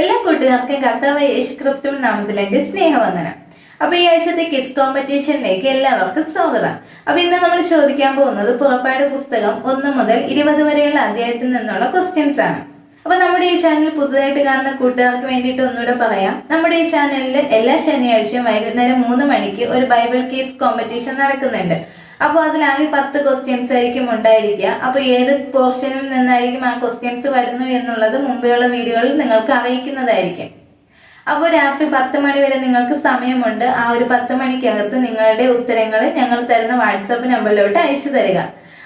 എല്ലാ കൂട്ടുകാർക്കും കർത്താവ് യേശു ക്രിസ്തു നാമത്തിലേക്ക് സ്നേഹവന്ദനം. അപ്പൊ ഈ ആഴ്ചത്തെ കിസ് കോമ്പറ്റീഷനിലേക്ക് എല്ലാവർക്കും സ്വാഗതം. അപ്പൊ ഇന്ന് നമ്മൾ ചോദിക്കാൻ പോകുന്നത് പുറപ്പാട് പുസ്തകം ഒന്ന് മുതൽ ഇരുപത് വരെയുള്ള അധ്യായത്തിൽ നിന്നുള്ള ക്വസ്റ്റ്യൻസ് ആണ്. അപ്പൊ നമ്മുടെ ഈ ചാനൽ പുതുതായിട്ട് കാണുന്ന കൂട്ടുകാർക്ക് വേണ്ടിയിട്ട് ഒന്നുകൂടെ പറയാം. നമ്മുടെ ഈ ചാനലിൽ എല്ലാ ശനിയാഴ്ചയും വൈകുന്നേരം മൂന്ന് മണിക്ക് ഒരു ബൈബിൾ കേസ് കോമ്പറ്റീഷൻ നടക്കുന്നുണ്ട്. അപ്പോൾ അതിലാകെ പത്ത് ക്വസ്റ്റ്യൻസ് ആയിരിക്കും ഉണ്ടായിരിക്കുക. അപ്പോൾ ഏത് പോർഷനിൽ നിന്നായിരിക്കും ആ ക്വസ്റ്റ്യൻസ് വരുന്നു എന്നുള്ളത് മുമ്പെയുള്ള വീഡിയോകളിൽ നിങ്ങൾക്ക് അറിയിക്കുന്നതായിരിക്കും. അപ്പോൾ രാത്രി പത്ത് മണി വരെ നിങ്ങൾക്ക് സമയമുണ്ട്. ആ ഒരു പത്ത് മണിക്കകത്ത് നിങ്ങളുടെ ഉത്തരങ്ങൾ ഞങ്ങൾ തരുന്ന വാട്സാപ്പ് നമ്പറിലോട്ട് അയച്ചു തരിക.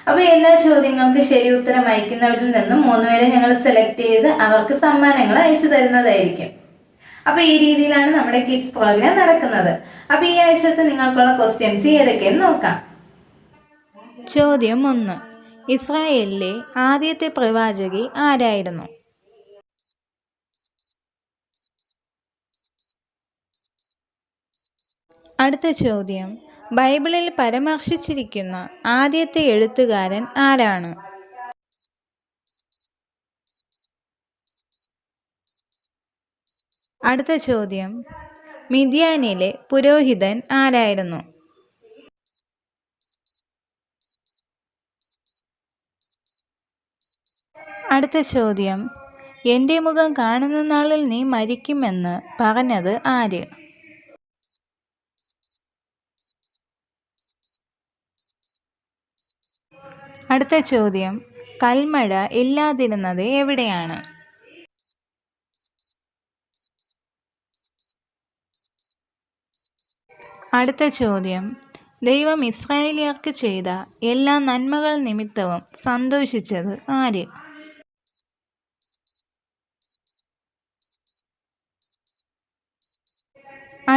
അപ്പോൾ എല്ലാ ചോദ്യങ്ങൾക്ക് ശരി ഉത്തരം അയക്കുന്നവരിൽ നിന്നും മൂന്ന് പേരെ ഞങ്ങൾ സെലക്ട് ചെയ്ത് അവർക്ക് സമ്മാനങ്ങൾ അയച്ചു തരുന്നതായിരിക്കും. അപ്പൊ ഈ രീതിയിലാണ് നമ്മുടെ കിസ് പ്രോഗ്രാം നടക്കുന്നത്. അപ്പൊ ഈ ആഴ്ചത്തെ നിങ്ങൾക്കുള്ള ക്വസ്റ്റ്യൻസ് ഏതൊക്കെയെന്ന് നോക്കാം. ചോദ്യം ഒന്ന് ഇസ്രായേലിലെ ആദ്യത്തെ പ്രവാചകി ആരായിരുന്നു? അടുത്ത ചോദ്യം. ബൈബിളിൽ പരാമർശിച്ചിരിക്കുന്ന ആദ്യത്തെ എഴുത്തുകാരൻ ആരാണ്? അടുത്ത ചോദ്യം. മിദ്യാനിലെ പുരോഹിതൻ ആരായിരുന്നു? അടുത്ത ചോദ്യം. എന്റെ മുഖം കാണുന്ന നാളിൽ നീ മരിക്കുമെന്ന് പറഞ്ഞത് ആര്? അടുത്ത ചോദ്യം. കൽമഴ ഇല്ലാതിരുന്നത് എവിടെയാണ്? അടുത്ത ചോദ്യം. ദൈവം ഇസ്രായേലിയർക്ക് ചെയ്ത എല്ലാ നന്മകൾ നിമിത്തവും സന്തോഷിച്ചത് ആര്?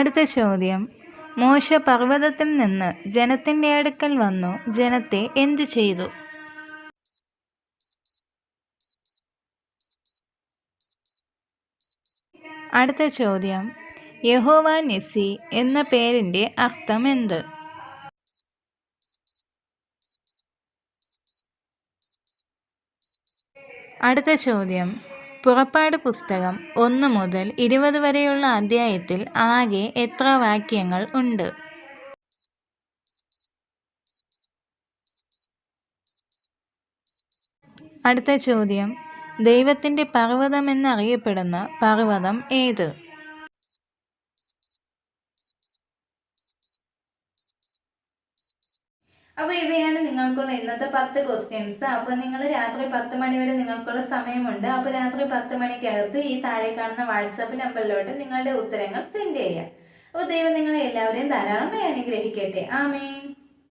അടുത്ത ചോദ്യം. മോശ പർവതത്തിൽ നിന്ന് ജനത്തിന്റെ അടുക്കൽ വന്നു. ജനത്തെ എന്തു ചെയ്തു? അടുത്ത ചോദ്യം. യഹോവ നിസി എന്ന പേരിന്റെ അർത്ഥം എന്ത്? അടുത്ത ചോദ്യം. പുറപ്പാട് പുസ്തകം ഒന്ന് മുതൽ ഇരുപത് വരെയുള്ള അധ്യായത്തിൽ ആകെ എത്ര വാക്യങ്ങൾ ഉണ്ട്? അടുത്ത ചോദ്യം. ദൈവത്തിന്റെ പർവതമെന്നറിയപ്പെടുന്ന പർവതം ഏത്? അപ്പൊ ഇവയാണ് നിങ്ങൾക്കുള്ള ഇന്നത്തെ പത്ത് ക്വസ്റ്റ്യൻസ് അപ്പൊ നിങ്ങൾ രാത്രി പത്ത് മണി വരെ നിങ്ങൾക്കുള്ള സമയമുണ്ട്. അപ്പൊ രാത്രി പത്ത് മണിക്കകത്ത് ഈ താഴെ കാണുന്ന വാട്സാപ്പ് നമ്പറിലോട്ട് നിങ്ങളുടെ ഉത്തരങ്ങൾ സെൻഡ് ചെയ്യാം. അപ്പൊ ദൈവം നിങ്ങളെ എല്ലാവരെയും ധാരാളമായി അനുഗ്രഹിക്കട്ടെ. ആമേൻ.